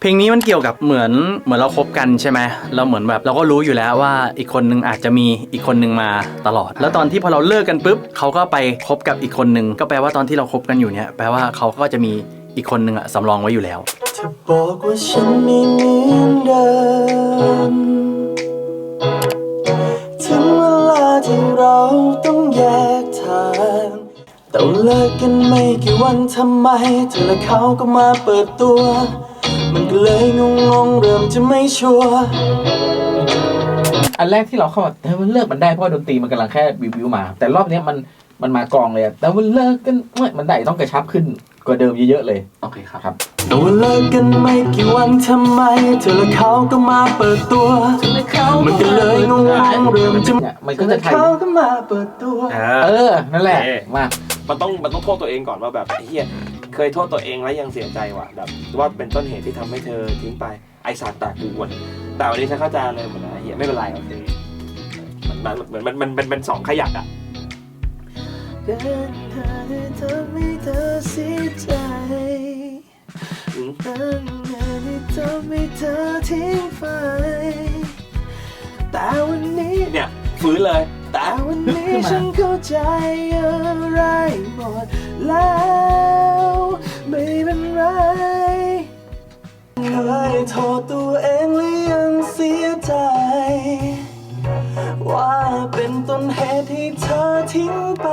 เพลงนี้มันเกี่ยวกับเหมือนเหมือนเราคบกันใช่ไหมเราเหมือนแบบเราก็รู้อยู่แล้วว่าอีกคนนึงอาจจะมีอีกคนนึงมาตลอด แล้วตอนที่พอเราเลิกกันปุ๊บเขาก็ไปคบกับอีกคนนึงก็แปลว่าตอนที่เราคบกันอยู่เนี่ยแปลว่าเขาก็จะมีอีกคนนึงอะสำรองไว้อยู่แล้วจะบอกว่าฉันไม่เหมือนเดิมถึงเวลาที่เราต้องแยกทางแต่เลิกกันไม่กี่วันทำไมเธอและเขาก็มาเปิดตัว มันก็เลยงงงๆเริ่มจะไม่ชัวร์อันแรกที่เราเข้ามาเฮ้ยมันเลิกมันได้เพราะว่าดนตรีมันกำลังแค่วิววิวมา แต่รอบเนี้ยมันมันมากองเลยอะแต่มันเลิกกันเมื่อมันได้ต้องกระชับขึ้นกว่าเดิมเยอะๆเลย โอเคครับครับ แต่ว่าเลิกกันไม่กี่วันทำไม เธอและเขาก็มาเปิดตัว มันก็เลยงงๆเริ่มจะเนี่ยมันเธก็อจะและไทยเขาก็มาเปิดตัว เออ นั่นแหละโอเคมา มันต้องมันต้องโทษตัวเองก่อนว่าแบบไอ้เฮีย เคยโทษตัวเองแล้วยังเสียใจว่ะแบบว่าเป็นต้นเหตุที่ทำให้เธอทิ้งไปไอสัตว์ตากูวนแต่วันนี้ฉันเข้าใจเลยหมดนะไอ้เฮียไม่เป็นไรโอเคมันมันเหมือนมันมันมันเป็นสองขยักอะเดินทางให้ทำให้เธอเสียใจอืมตั้งนานที่ทำให้เธอทิ้งไปแต่วันนี้เนี่ยฟื้นเลยแต่วันนี้ฉันเข้าใจอะไรหมดแล้ว ยโทษตัวเองหรือยังเสียใจ ว่าเป็นต้นเหตุที่เธอทิ้งไป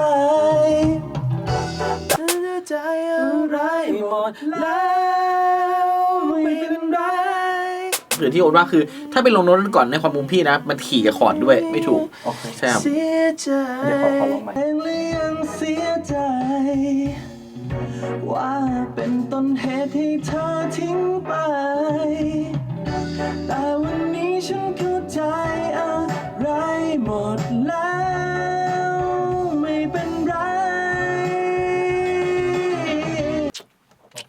เธอจะใจอะไรหมดแล้วไม่เป็นไรหรือที่โอ๊ตว่าคือ ถ้าเป็นลงโน้ตก่อนในความมุมพี่นะ มันขี่กับคอร์ดด้วยไม่ถูกโอเคใช่ครับเสียใจเดี๋ยวขอขอลองใหม่เองหรือยังเสียใจ ว่าเป็นต้นเหตุที่เธอทิ้งไป แต่วันนี้ฉันเข้าใจอะไรหมดแล้ว ไม่เป็นไร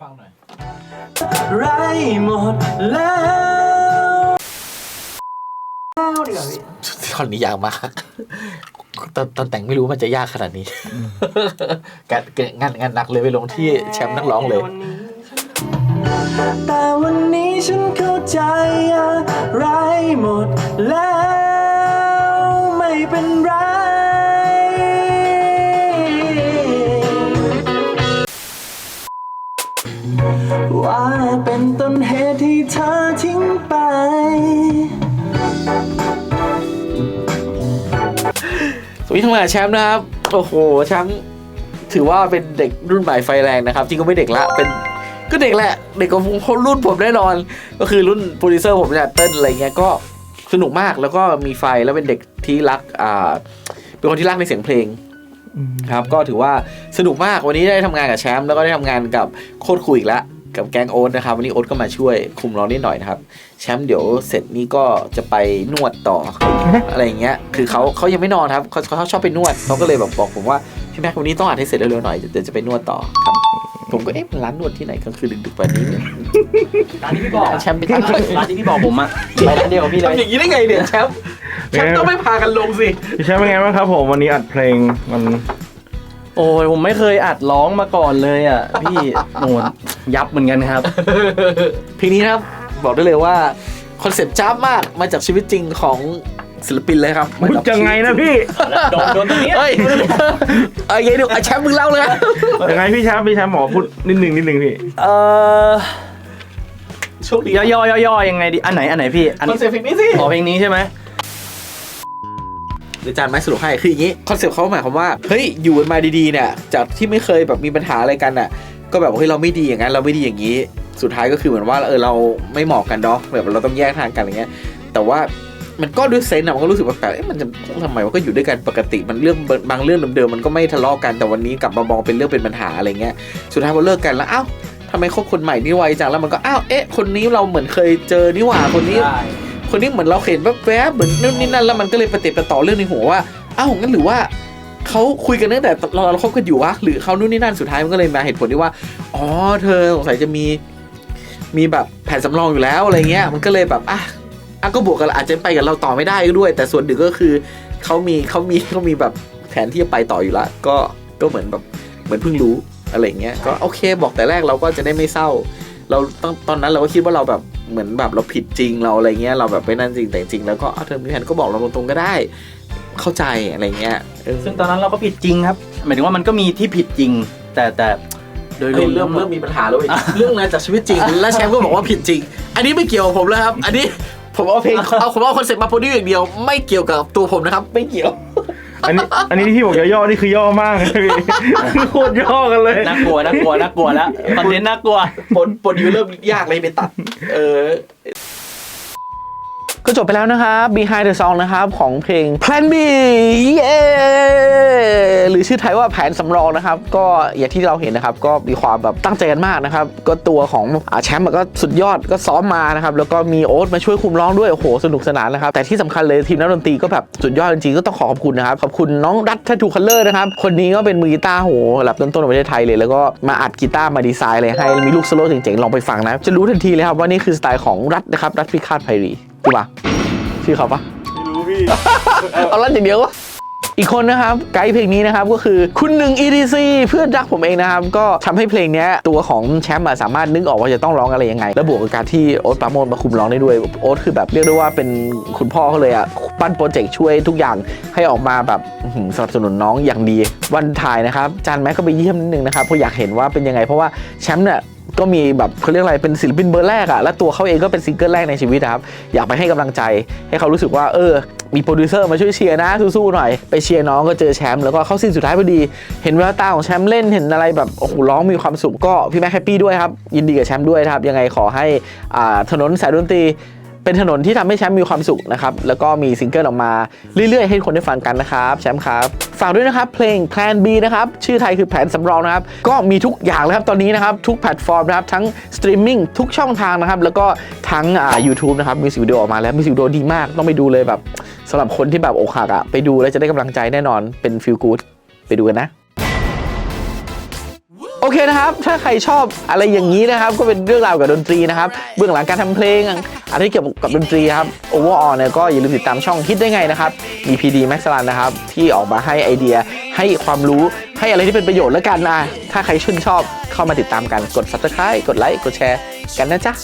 ฟังหน่อย ไรหมดแล้วท่อนนี้ยากมาก ตอนตอนแต่งไม่รู้มันจะยากขนาดนี้การงานงานหนักเลยไปลงที่แชมป์นักร้องเลย แต่วันนี้ ฉันเข้าใจอะไรหมดแล้วไม่เป็นไร ว่าเป็นต้นเหตุที่เธอทิ้งไป สวัสดีทั้งหลายแชมป์นะครับ โอ้โหแชมป์ถือว่าเป็นเด็กรุ่นใหม่ไฟแรงนะครับ จริงก็ไม่เด็กละเป็น ก็เด็กแหละ เด็กกว่าผมรุ่นผมแน่นอน ก็คือรุ่นโปรดิวเซอร์ผมเนี่ยเต้นอะไรเงี้ยก็สนุกมากแล้วก็มีไฟแล้วเป็นเด็กที่รักอ่าเป็นคนที่รักในเสียงเพลงครับก็ถือว่าสนุกมากวันนี้ได้ทำงานกับแชมป์แล้วก็ได้ทำงานกับโคตรคุยอีกแล้วกับแก๊งโอ๊ตนะครับวันนี้โอ๊ตก็มาช่วยคุมเรานิดหน่อยนะครับ แชมป์เดี๋ยวเสร็จนี้ก็จะไปนวดต่ออะไรอย่างเงี้ย คือเขาเขายังไม่นอนครับเขาเขาชอบไปนวดเขาก็เลยแบบบอกผมว่าพี่แม็กวันนี้ต้องอ่านให้เสร็จเร็วๆหน่อยเดี๋ยวจะไปนวดต่อครับ ผมก็เอ๊ะมันร้านนวดที่ไหนกลางคืนดึกๆแบบนี้เนี่ยร้านที่พี่บอกแชมป์ไปตั้งร้านที่พี่บอกผมอะไปร้านเดียวกับพี่เลยทำอย่างนี้ได้ไงเนี่ยแชมป์แชมป์ต้องไม่พากันลงสิพี่แชมป์เป็นไงบ้างครับผมวันนี้อัดเพลงมัน โอ้ยผมไม่เคยอัดร้องมาก่อนเลยอะ พี่โหนยับเหมือนกันครับ เพลงนี้นะครับ บอกได้เลยว่าคอนเซ็ปต์จ้าบมากมาจากชีวิตจริงของ ศิลปินเลยครับพูดยังไงนะพี่โดนโดนตรงนี้เฮ้ยเอ้ยเดี๋ยวเอาแชมป์มึงเล่าเลยนะยังไงพี่แชมป์พี่แชมป์หมอพูดนิดหนึ่งนิดหนึ่งพี่เออโชคดีย่อย่อย่อยังไงดีอันไหนอันไหนพี่อันคอนเซ็ปต์เพลงนี้สิอ๋อเพลงนี้ใช่ไหมเดี๋ยวจานไม้สรุปให้คืออย่างนี้คอนเซ็ปต์เขาหมายความว่าเฮ้ยอยู่กันมาดีๆเนี่ยจากที่ไม่เคยแบบมีปัญหาอะไรกันน่ะ ก็แบบเฮ้ยเราไม่ดีอย่างนั้นเราไม่ดีอย่างนี้ สุดท้ายก็คือเหมือนว่าเออเราไม่เหมาะกันเนาะแบบเราต้องแยกทางกันอย่างเงี้ยแต่ว่า มันก็ด้วยเซนส์อะมันก็รู้สึกว่าแปลกเอ๊ะมันจะทำไมมันก็อยู่ด้วยกันปกติมันเรื่องบางเรื่องเดิมๆมันก็ไม่ทะเลาะกันแต่วันนี้กลับมามองเป็นเรื่องเป็นปัญหาอะไรเงี้ยสุดท้ายพอเลิกกันแล้วอ้าวทำไมคบคนใหม่นี่ไวจังแล้วมันก็อ้าวเอ๊ะคนนี้เราเหมือนเคยเจอนี่หว่าคนนี้ คนนี้เหมือนเราเห็นแวบๆเหมือนนู่นนี่นั่นแล้วมันก็เลยประติดประต่อเรื่องในหัวว่าอ้าวงั้นหรือว่าเขาคุยกันตั้งแต่เราเราคบกันอยู่วะหรือเขานู่นนี่นั่นสุดท้ายมันก็เลยมาเหตุผลที่ว่าอ๋อเธอสงสัยจะมี มีแบบแผนสำรองอยู่แล้วอะไรเงี้ย มันก็เลยแบบอะ อะก็บวกกันอาจจะไปกับเราต่อไม่ได้ก็ด้วย แต่ส่วนหนึ่งก็คือเขามีเขามีเขามีแบบแผนที่จะไปต่ออยู่ละก็ก็เหมือนแบบเหมือนเพิ่งรู้อะไรเงี้ยก็โอเคบอกแต่แรกเราก็จะได้ไม่เศร้า เราตอนตอนนั้นเราก็คิดว่าเราแบบเหมือนแบบเราผิดจริงเราอะไรเงี้ยเราแบบไม่นั่นจริงแต่จริงๆแล้วก็เอาเธอมีแผนก็บอกเราตรงๆก็ได้ เข้าใจอะไรเงี้ยเออซึ่งตอนนั้นเราก็ผิดจริงครับหมายถึงว่ามันก็มีที่ผิดจริง แต่แต่โดยรเฮ้วยมเริ่มเริ่มมีปัญหาแล้วเว้ยเรื่องนั้นจากชีวิตจริงแล้วแชมป์ก็บอกว่าผิดจริง อันนี้ไม่เกี่ยวกับผมแล้วครับ อันนี้ ผมเอาเพลงเอาผมเอาคอนเซ็ปต์มาโปรดิวอย่างเดียวไม่เกี่ยวกับตัวผมนะครับ ไม่เกี่ยว อันนี้อันนี้ที่บอกย่อๆนี่คือย่อมากนะพี่โคตรย่อกันเลย น่ากลัวน่ากลัวน่ากลัวแล้วคอนเทนต์น่ากลัวโปรโปรดิวเริ่มยากเลยไปตัด เออ ก็จบไปแล้วนะครับ Behind the Song นะครับของเพลง Plan B เย้หรือชื่อไทยว่าแผนสำรองนะครับ ก็อย่างที่เราเห็นนะครับ ก็มีความแบบตั้งใจกันมากนะครับ ก็ตัวของอแชมป์ก็สุดยอดก็ซ้อมมานะครับ แล้วก็มีโอ๊ตมาช่วยคุมร้องด้วย โอ้โห สนุกสนานนะครับ แต่ที่สำคัญเลยทีมนักดนตรีก็แบบสุดยอดจริงๆก็ต้องขอขอบคุณนะครับ ขอบคุณน้องรัฐทัตูคัลเลอร์นะครับ คนนี้ก็เป็นมือกีตาร์โหระดับต้นๆของประเทศไทยเลย แล้วก็มาอัดกีตาร์มาดีไซน์อะไรให้มีลูกโซโล่เจ๋งๆลองไปฟังนะจะรู้ทันทีเลยครับว่านี่คือสไตล์ของรัฐนะครับรัฐพิฆาตไพรี ถูกปะชื่อเขาปะไม่รู้พี่ เอาลั่นอย่างเดียววะอีกคนนะครับไกด์เพลงนี้นะครับก็คือคุณหนึ่ง EDC เพื่อนรักผมเองนะครับ ก็ทำให้เพลงเนี้ยตัวของแชมป์อะสามารถนึกออกว่าจะต้องร้องอะไรยังไง แล้วบวกกับการที่โอ๊ตปราโมดมาคุมร้องได้ด้วย โอ๊ตคือแบบเรียกได้ว่าเป็นคุณพ่อเขาเลยอะปั้นโปรเจกต์ช่วยทุกอย่างให้ออกมาแบบอื้อหือสนับสนุนน้องอย่างดี วันถ่ายนะครับ จานแม็กก็ไปเยี่ยมนิดนึงนะครับเพราะอยากเห็นว่าเป็นยังไง เพราะว่าแชมป์เนี่ย ก็มีแบบเขาเรียกอะไรเป็นศิลปินเบอร์แรกอะและตัวเขาเองก็เป็นซิงเกิลแรกในชีวิตครับ อยากไปให้กำลังใจ ให้เขารู้สึกว่าเออ มีโปรดิวเซอร์มาช่วยเชียร์นะสู้ๆหน่อย ไปเชียร์น้องก็เจอแชมป์แล้วก็เข้าซีนสุดท้ายพอดี เห็นแววตาของแชมป์เล่นเห็นอะไรแบบโอ้โหร้องมีความสุขก็พี่แม็กแฮปปี้ด้วยครับยินดีกับแชมป์ด้วยครับยังไงขอให้อ่าถนนสายดนตรี เป็นถนนที่ทำให้แชมป์มีความสุขนะครับ แล้วก็มีซิงเกิลออกมาเรื่อยๆ ให้คนได้ฟังกันนะครับ แชมป์ครับ ฝากด้วยนะครับเพลง Plan B นะครับ ชื่อไทยคือแผนสำรองนะครับ ก็มีทุกอย่างเลยครับตอนนี้นะครับ ทุกแพลตฟอร์มนะครับ ทั้งสตรีมมิ่งทุกช่องทางนะครับ แล้วก็ทั้งอ่า YouTube นะครับมิวสิกวิดีโอออกมาแล้วมิวสิกวิดีโอดีมาก ต้องไปดูเลยแบบสำหรับคนที่แบบอกหักอะไปดูแล้วจะได้กำลังใจแน่นอนเป็นฟิลกู o ดไปดูกันนะ เคนะครับ ถ้าใครชอบอะไรอย่างนี้นะครับ ก็เป็นเรื่องราวเกี่ยวกับดนตรีนะครับ เบื้องหลังการทำเพลงอะไรที่เกี่ยวกับดนตรีครับโอเวอร์ออเนี่ยก็อย่าลืมติดตามช่องคิดได้ไงนะครับมีพีดีแม็กซ์ลันนะครับ ที่ออกมาให้ไอเดียให้ความรู้ให้อะไรที่เป็นประโยชน์แล้วกันนะถ้าใครชื่นชอบเข้ามาติดตามกันกด subscribe กดไลค์กดแชร์กันนะจ๊ะ